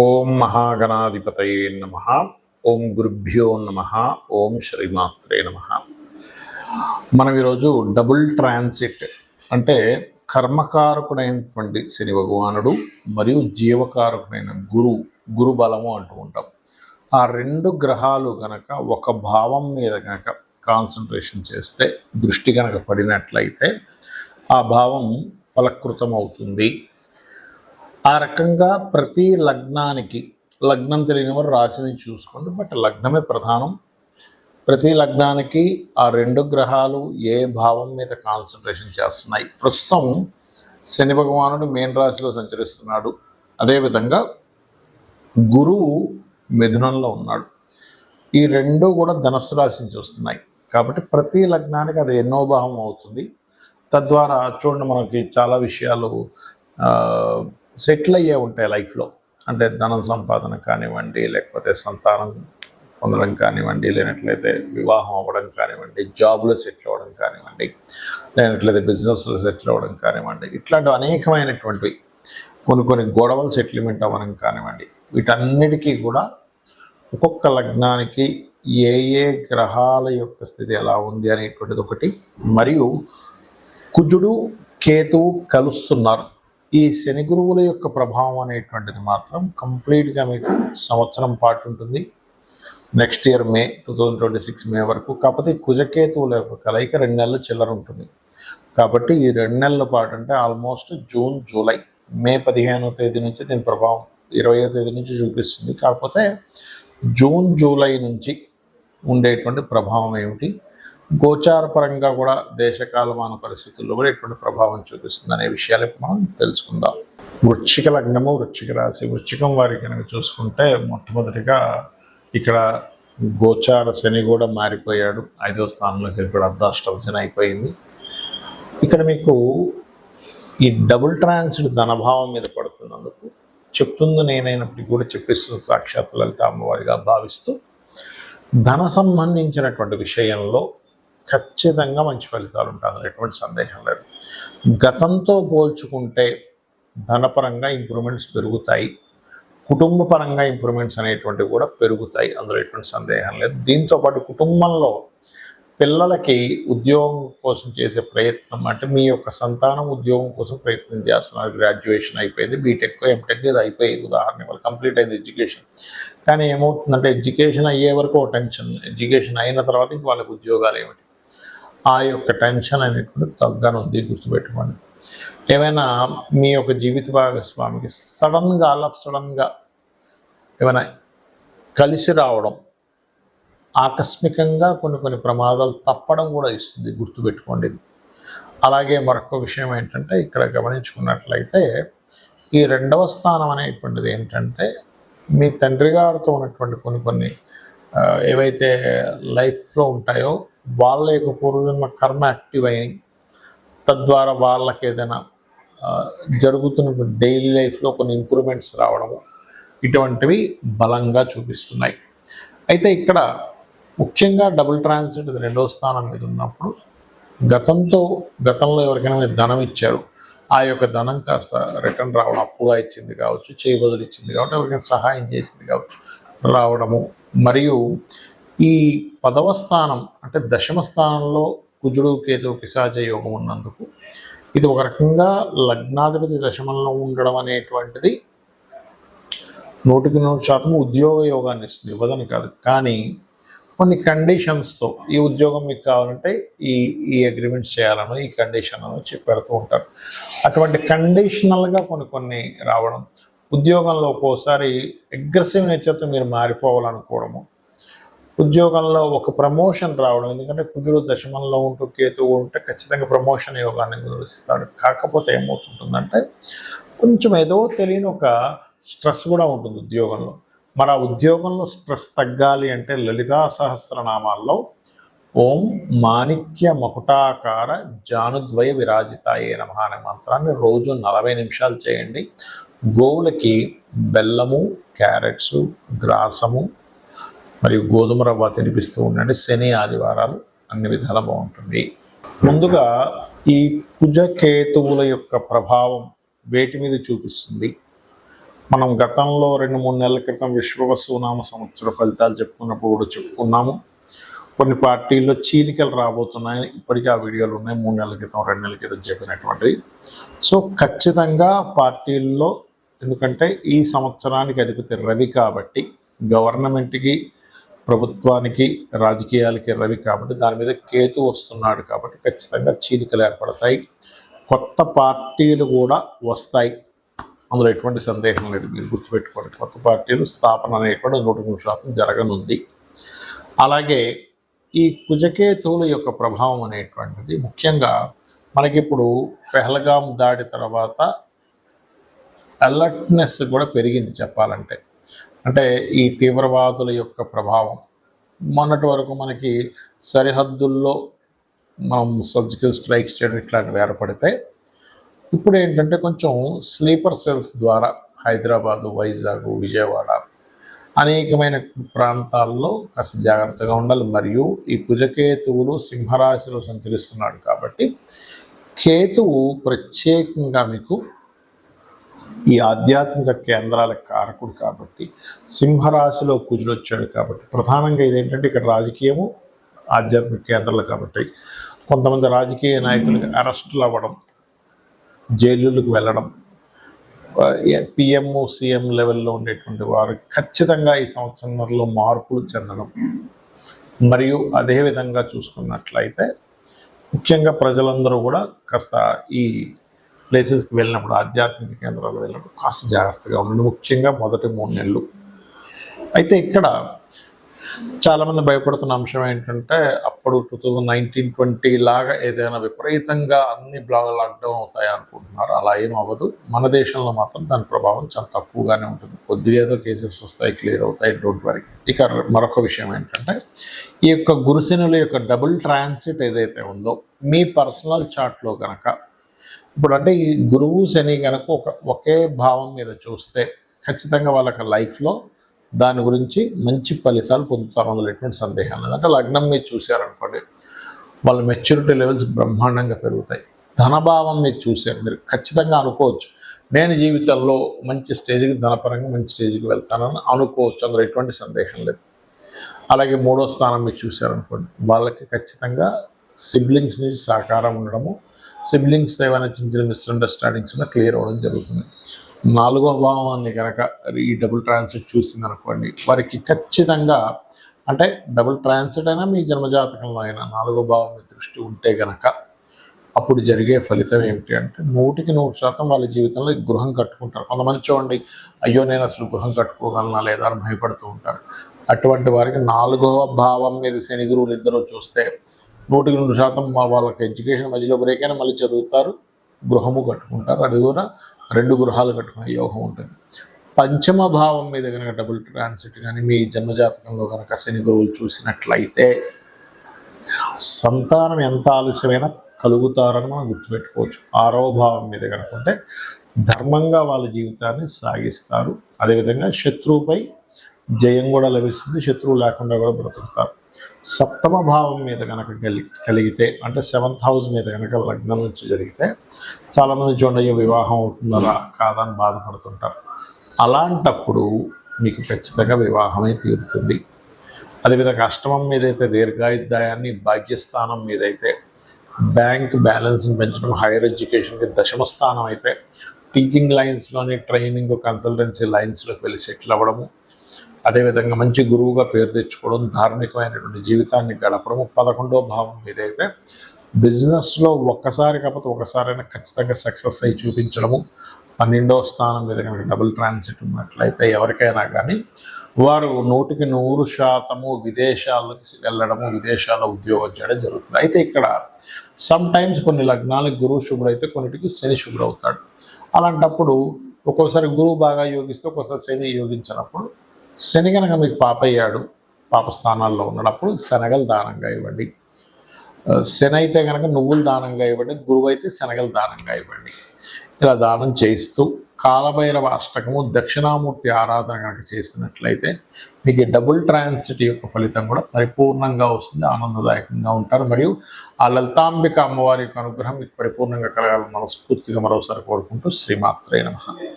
ఓం మహాగణాధిపతయే నమ. ఓం గురుభ్యో నమ. ఓం శ్రీమాత్రే నమ. మనం ఈరోజు డబుల్ ట్రాన్సిట్ అంటే కర్మకారకుడైనటువంటి శని భగవానుడు మరియు జీవకారకుడైన గురు గురు బలము అంటూ ఉంటాం. ఆ రెండు గ్రహాలు గనక ఒక భావం మీద గనక కాన్సన్ట్రేషన్ చేస్తే దృష్టి గనక పడినట్లయితే ఆ భావం ఫలకృతం అవుతుంది ఆ రకంగా ప్రతి లగ్నానికి లగ్నం తెలియని వారు రాశిని చూసుకోండి. బట్ లగ్నమే ప్రధానం. ప్రతి లగ్నానికి ఆ రెండు గ్రహాలు ఏ భావం మీద కాన్సన్ట్రేషన్ చేస్తున్నాయి? ప్రస్తుతం శని భగవానుడు మేన్ రాశిలో సంచరిస్తున్నాడు. అదేవిధంగా గురువు మిథునంలో ఉన్నాడు. ఈ రెండు కూడా ధనస్సు రాశిని చూస్తున్నాయి. వస్తున్నాయి కాబట్టి ప్రతి లగ్నానికి అది ఎన్నో భావం అవుతుంది. తద్వారా చూడండి మనకి చాలా విషయాలు సెటిల్ అయ్యే ఉంటాయి లైఫ్లో. అంటే ధనం సంపాదన కానివ్వండి లేకపోతే సంతానం పొందడం కానివ్వండి లేనట్లయితే వివాహం అవ్వడం కానివ్వండి జాబ్లో సెటిల్ అవ్వడం కానివ్వండి లేనట్లయితే బిజినెస్లో సెటిల్ అవ్వడం కానివ్వండి ఇట్లాంటి అనేకమైనటువంటివి కొన్ని కొన్ని గొడవలు సెటిల్మెంట్ అవ్వడం కానివ్వండి వీటన్నిటికీ కూడా ఒక్కొక్క లగ్నానికి ఏ ఏ గ్రహాల యొక్క స్థితి ఎలా ఉంది అనేటువంటిది ఒకటి. మరియు కుజుడు కేతువు కలుస్తున్నారు. ఈ శని గురువుల యొక్క ప్రభావం అనేటువంటిది మాత్రం కంప్లీట్గా మీకు సంవత్సరం పాటు ఉంటుంది. Next year May two thousand twenty six May వరకు. కాకపోతే కుజకేతువుల యొక్క కలయిక రెండు నెలల చిల్లర ఉంటుంది. కాబట్టి ఈ రెండు నెలల పాటు అంటే ఆల్మోస్ట్ జూన్ జూలై మే పదిహేనో తేదీ నుంచి దీని ప్రభావం ఇరవయో తేదీ నుంచి చూపిస్తుంది. కాకపోతే జూన్ జూలై నుంచి ఉండేటువంటి ప్రభావం ఏమిటి? గోచారపరంగా కూడా దేశకాలమాన పరిస్థితుల్లో కూడా ఎటువంటి ప్రభావం చూపిస్తుంది అనే విషయాలు మనం తెలుసుకుందాం. వృక్షిక లగ్నము వృక్షిక రాశి వృక్షికం వారి కనుక చూసుకుంటే మొట్టమొదటిగా ఇక్కడ గోచార శని కూడా మారిపోయాడు. ఐదవ స్థానంలోకి కూడా అర్ధాష్టమ శని అయిపోయింది. ఇక్కడ మీకు ఈ డబుల్ ట్రాన్స్డ్ ధనభావం మీద పడుతున్నందుకు చెప్తుంది నేనైనప్పటికీ కూడా చెప్పిస్తున్న సాక్షాత్ లలిత అమ్మవారిగా భావిస్తూ ధన సంబంధించినటువంటి విషయంలో ఖచ్చితంగా మంచి ఫలితాలు ఉంటాయి. అందులో ఎటువంటి సందేహం లేదు. గతంతో పోల్చుకుంటే ధనపరంగా ఇంప్రూవ్మెంట్స్ పెరుగుతాయి. కుటుంబ పరంగా ఇంప్రూవ్మెంట్స్ అనేటువంటివి కూడా పెరుగుతాయి. అందులో ఎటువంటి సందేహం లేదు. దీంతో పాటు కుటుంబంలో పిల్లలకి ఉద్యోగం కోసం చేసే ప్రయత్నం అంటే మీ యొక్క సంతానం ఉద్యోగం కోసం ప్రయత్నం చేస్తున్నారు. గ్రాడ్యుయేషన్ అయిపోయింది బీటెక్ ఎంటెక్ ఇది అయిపోయి ఉదాహరణ వాళ్ళు కంప్లీట్ అయింది ఎడ్యుకేషన్. కానీ ఏమవుతుందంటే ఎడ్యుకేషన్ అయ్యే వరకు టెన్షన్. ఎడ్యుకేషన్ అయిన తర్వాత ఇంక వాళ్ళకి ఉద్యోగాలు ఏమిటి? ఆ యొక్క టెన్షన్ అనేటువంటి తగ్గనుంది గుర్తుపెట్టుకోండి. ఏమైనా మీ యొక్క జీవిత భాగస్వామికి సడన్గా ఆల్ ఆఫ్ సడన్గా ఏమైనా కలిసి రావడం ఆకస్మికంగా కొన్ని కొన్ని ప్రమాదాలు తప్పడం కూడా ఇస్తుంది గుర్తుపెట్టుకోండి. ఇది అలాగే మరొక విషయం ఏంటంటే ఇక్కడ గమనించుకున్నట్లయితే ఈ రెండవ స్థానం అనేటువంటిది ఏంటంటే మీ తండ్రి గారితో ఉన్నటువంటి కొన్ని కొన్ని ఏవైతే లైఫ్లో ఉంటాయో వాళ్ళ యొక్క పూర్వజన్మ కర్మ యాక్టివ్ అయినాయి. తద్వారా వాళ్ళకి ఏదైనా జరుగుతున్న డైలీ లైఫ్లో కొన్ని ఇంప్రూవ్మెంట్స్ రావడము ఇటువంటివి బలంగా చూపిస్తున్నాయి. అయితే ఇక్కడ ముఖ్యంగా డబుల్ ట్రాన్సిట్ రెండో స్థానం మీద ఉన్నప్పుడు గతంతో గతంలో ఎవరికైనా మీరు ధనం ఇచ్చారు ఆ యొక్క ధనం కాస్త రిటర్న్ రావడం అప్పుగా ఇచ్చింది కావచ్చు చేయబదులు ఇచ్చింది కాబట్టి ఎవరికైనా సహాయం చేసింది కావచ్చు రావడము. మరియు ఈ పదవ స్థానం అంటే దశమ స్థానంలో కుజుడు కేతు పిశాచ యోగం ఉన్నందుకు ఇది ఒక రకంగా లగ్నాధిపతి దశమంలో ఉండడం అనేటువంటిది నూటికి నూరు శాతం ఉద్యోగ యోగాన్ని ఇస్తుంది ఇవ్వదని కాదు. కానీ కొన్ని కండిషన్స్తో ఈ ఉద్యోగం మీకు కావాలంటే ఈ ఈ అగ్రిమెంట్స్ చేయాలని ఈ కండిషన్ అని చెప్పి పెడుతూ ఉంటారు. అటువంటి కండిషనల్గా కొన్ని కొన్ని రావడం ఉద్యోగంలో ఒక్కోసారి అగ్రెసివ్ నేచర్తో మీరు మారిపోవాలనుకోవడము ఉద్యోగంలో ఒక ప్రమోషన్ రావడం ఎందుకంటే కుదురు దశమంలో ఉంటూ కేతువు ఉంటే ఖచ్చితంగా ప్రమోషన్ యోగాన్ని గురిస్తాడు కాకపోతే ఏమవుతుంటుందంటే కొంచెం ఏదో తెలియని ఒక స్ట్రెస్ కూడా ఉంటుంది ఉద్యోగంలో. మరి ఆ ఉద్యోగంలో స్ట్రెస్ తగ్గాలి అంటే లలితా సహస్రనామాల్లో ఓం మాణిక్య మకుటాకార జానుద్వయ విరాజితాయే నమ అనే మంత్రాన్ని రోజు నలభై నిమిషాలు చేయండి. గోవులకి బెల్లము క్యారెట్స్ గ్రాసము మరియు గోధుమ రవ్వ తినిపిస్తూ ఉండండి. శని ఆదివారాలు అన్ని విధాలా బాగుంటుంది. ముందుగా ఈ కుజకేతువుల యొక్క ప్రభావం వేటి మీద చూపిస్తుంది? మనం గతంలో రెండు మూడు నెలల క్రితం విశ్వవసునామ సంవత్సర ఫలితాలు చెప్పుకున్నప్పుడు కూడా చెప్పుకున్నాము. కొన్ని పార్టీల్లో చీలికలు రాబోతున్నాయి. ఇప్పటికీ ఆ వీడియోలు ఉన్నాయి. మూడు నెలల క్రితం రెండు నెలల క్రితం చెప్పినటువంటివి. సో ఖచ్చితంగా పార్టీల్లో ఎందుకంటే ఈ సంవత్సరానికి అధిపతి రవి కాబట్టి గవర్నమెంట్కి ప్రభుత్వానికి రాజకీయాలకి రవి కాబట్టి దాని మీద కేతు వస్తున్నాడు కాబట్టి ఖచ్చితంగా చీలికలు ఏర్పడతాయి. కొత్త పార్టీలు కూడా వస్తాయి. అందులో ఎటువంటి సందేహం లేదు. మీరు గుర్తుపెట్టుకోండి కొత్త పార్టీలు స్థాపన అనేటువంటి నూట మూడు శాతం జరగనుంది. అలాగే ఈ కుజకేతువుల యొక్క ప్రభావం అనేటువంటిది ముఖ్యంగా మనకిప్పుడు పెహల్గాం దాడి తర్వాత అలర్ట్నెస్ కూడా పెరిగింది చెప్పాలంటే. అంటే ఈ తీవ్రవాదుల యొక్క ప్రభావం. మొన్నటి వరకు మనకి సరిహద్దుల్లో మనం సర్జికల్ స్ట్రైక్స్ చేయడం ఇట్లాంటివి ఏర్పడితే ఇప్పుడు ఏంటంటే కొంచెం స్లీపర్ సెల్స్ ద్వారా హైదరాబాదు వైజాగ్ విజయవాడ అనేకమైన ప్రాంతాల్లో కాస్త జాగ్రత్తగా ఉండాలి. మరియు ఈ కుజకేతువులు సింహరాశిలో సంచరిస్తున్నాడు కాబట్టి కేతువు ప్రత్యేకంగా మీకు ఈ ఆధ్యాత్మిక కేంద్రాల కారకుడు కాబట్టి సింహరాశిలో కుజుడు వచ్చాడు కాబట్టి ప్రధానంగా ఇదేంటంటే ఇక్కడ రాజకీయము ఆధ్యాత్మిక కేంద్రాలు కాబట్టి కొంతమంది రాజకీయ నాయకులకు అరెస్టులు అవ్వడం జైలులకు వెళ్ళడం పిఎంఓ సీఎం లెవెల్లో ఉండేటువంటి వారు ఖచ్చితంగా ఈ సంవత్సరంలో మార్పులు చెందడం. మరియు అదేవిధంగా చూసుకున్నట్లయితే ముఖ్యంగా ప్రజలందరూ కూడా కాస్త ఈ ప్లేసెస్కి వెళ్ళినప్పుడు ఆధ్యాత్మిక కేంద్రాలు వెళ్ళినప్పుడు కాస్త జాగ్రత్తగా ఉండండి. ముఖ్యంగా మొదటి మూడు నెలలు. అయితే ఇక్కడ చాలామంది భయపడుతున్న అంశం ఏంటంటే అప్పుడు టూ థౌజండ్ నైన్టీన్ ట్వంటీ లాగా ఏదైనా విపరీతంగా అన్ని బ్లాగ్ లాక్డౌన్ అవుతాయి అనుకుంటున్నారు. అలా ఏం అవ్వదు. మన దేశంలో మాత్రం దాని ప్రభావం చాలా తక్కువగానే ఉంటుంది. కొద్దిగా ఏదో కేసెస్ వస్తాయి క్లియర్ అవుతాయి డోంట్ వరీ. ఇక మరొక విషయం ఏంటంటే ఈ యొక్క గురుసెనుల యొక్క డబుల్ ట్రాన్సిట్ ఏదైతే ఉందో మీ పర్సనల్ చార్ట్లో కనుక ఇప్పుడు అంటే ఈ గురువు శని కనుక ఒక ఒకే భావం మీద చూస్తే ఖచ్చితంగా వాళ్ళకి లైఫ్లో దాని గురించి మంచి ఫలితాలు పొందుతారు అందులో ఎటువంటి సందేహం లేదు. అంటే లగ్నం మీరు చూశారనుకోండి వాళ్ళ మెచ్యూరిటీ లెవెల్స్ బ్రహ్మాండంగా పెరుగుతాయి. ధనభావం మీరు చూశారు మీరు ఖచ్చితంగా అనుకోవచ్చు. నేను జీవితంలో మంచి స్టేజ్కి ధనపరంగా మంచి స్టేజ్కి వెళ్తానని అనుకోవచ్చు అందులో ఎటువంటి సందేహం లేదు. అలాగే మూడో స్థానం మీరు చూశారనుకోండి వాళ్ళకి ఖచ్చితంగా సిబ్లింగ్స్ నుంచి సహకారం ఉండడము సిబ్లింగ్స్ ఏమైనా చిన్న చిన్న మిస్అండర్స్టాండింగ్స్ ఉన్నా క్లియర్ అవ్వడం జరుగుతుంది. నాలుగో భావాన్ని కనుక ఈ డబుల్ ట్రాన్సిట్ చూసింది అనుకోండి వారికి ఖచ్చితంగా అంటే డబుల్ ట్రాన్సిట్ అయినా మీ జన్మజాతకంలో అయినా నాలుగో భావం మీద దృష్టి ఉంటే గనక అప్పుడు జరిగే ఫలితం ఏమిటి అంటే నూటికి నూరు శాతం వాళ్ళ జీవితంలో గృహం కట్టుకుంటారు. కొంతమంది చూడండి అయ్యో నేను అసలు గృహం కట్టుకోగలనా లేదా అని భయపడుతూ ఉంటారు. అటువంటి వారికి నాలుగవ భావం మీద శని గురువులు ఇద్దరు చూస్తే నూటికి రెండు శాతం మా వాళ్ళకి ఎడ్యుకేషన్ మధ్యలో బ్రేక్ అయినా మళ్ళీ చదువుతారు. గృహము కట్టుకుంటారు. అది కూడా రెండు గృహాలు కట్టుకునే యోగం ఉంటుంది. పంచమ భావం మీద కనుక డబుల్ ట్రాన్సిట్ కానీ మీ జన్మజాతకంలో కనుక శని గురువులు చూసినట్లయితే సంతానం ఎంత ఆలస్యమైనా కలుగుతారని మనం గుర్తుపెట్టుకోవచ్చు. ఆరవ భావం మీద కనుక ఉంటే ధర్మంగా వాళ్ళ జీవితాన్ని సాగిస్తారు. అదేవిధంగా శత్రువుపై జయం కూడా లభిస్తుంది. శత్రువు లేకుండా కూడా బ్రతుకుతారు. సప్తమ భావం మీద కనుక కలిగితే అంటే సెవెంత్ హౌస్ మీద కనుక లగ్నం నుంచి జరిగితే చాలామంది చూడండి వివాహం అవుతుందా కాదని బాధపడుతుంటారు. అలాంటప్పుడు మీకు ఖచ్చితంగా వివాహమే తీరుతుంది. అదేవిధంగా అష్టమం మీదైతే దీర్ఘాయుద్ధాయాన్ని భాగ్యస్థానం మీదైతే బ్యాంక్ బ్యాలెన్స్ని పెంచడం హైయర్ ఎడ్యుకేషన్కి దశమ స్థానం అయితే టీచింగ్ లైన్స్లోని ట్రైనింగ్ కన్సల్టెన్సీ లైన్స్లోకి వెళ్ళి సెటిల్ అవ్వడము అదేవిధంగా మంచి గురువుగా పేరు తెచ్చుకోవడం ధార్మికమైనటువంటి జీవితాన్ని గడపడం పదకొండో భావం మీదైతే బిజినెస్లో ఒక్కసారి కాకపోతే ఒకసారైనా ఖచ్చితంగా సక్సెస్ అయి చూపించడము. పన్నెండో స్థానం మీద కనుక డబుల్ ట్రాన్సిట్ ఉన్నట్లయితే ఎవరికైనా కానీ వారు నూటికి నూరు శాతము విదేశాలకు వెళ్ళడము విదేశాల్లో ఉద్యోగం చేయడం జరుగుతుంది. అయితే ఇక్కడ సమ్ టైమ్స్ కొన్ని లగ్నాలకు గురువు శుభ్రుడు అయితే కొన్నిటికి శని శుభుడు అవుతాడు అలాంటప్పుడు ఒక్కోసారి గురువు బాగా యోగిస్తే ఒక్కోసారి శని యోగించినప్పుడు శని కనుక మీకు పాప అయ్యాడు పాప స్థానాల్లో ఉన్నప్పుడు శనగలు దానంగా ఇవ్వండి. శని అయితే కనుక నువ్వులు దానంగా ఇవ్వండి గురువు అయితే శనగలు దానంగా ఇవ్వండి. ఇలా దానం చేయిస్తూ కాలభైరవ అష్టకము దక్షిణామూర్తి ఆరాధన కనుక చేసినట్లయితే మీకు డబుల్ ట్రాన్సిటీ యొక్క ఫలితం కూడా పరిపూర్ణంగా వస్తుంది ఆనందదాయకంగా ఉంటారు. మరియు ఆ లలితాంబిక అమ్మవారి యొక్క అనుగ్రహం మీకు పరిపూర్ణంగా కలగాలని మనస్ఫూర్తిగా మరోసారి కోరుకుంటూ శ్రీమాత్రే నమ.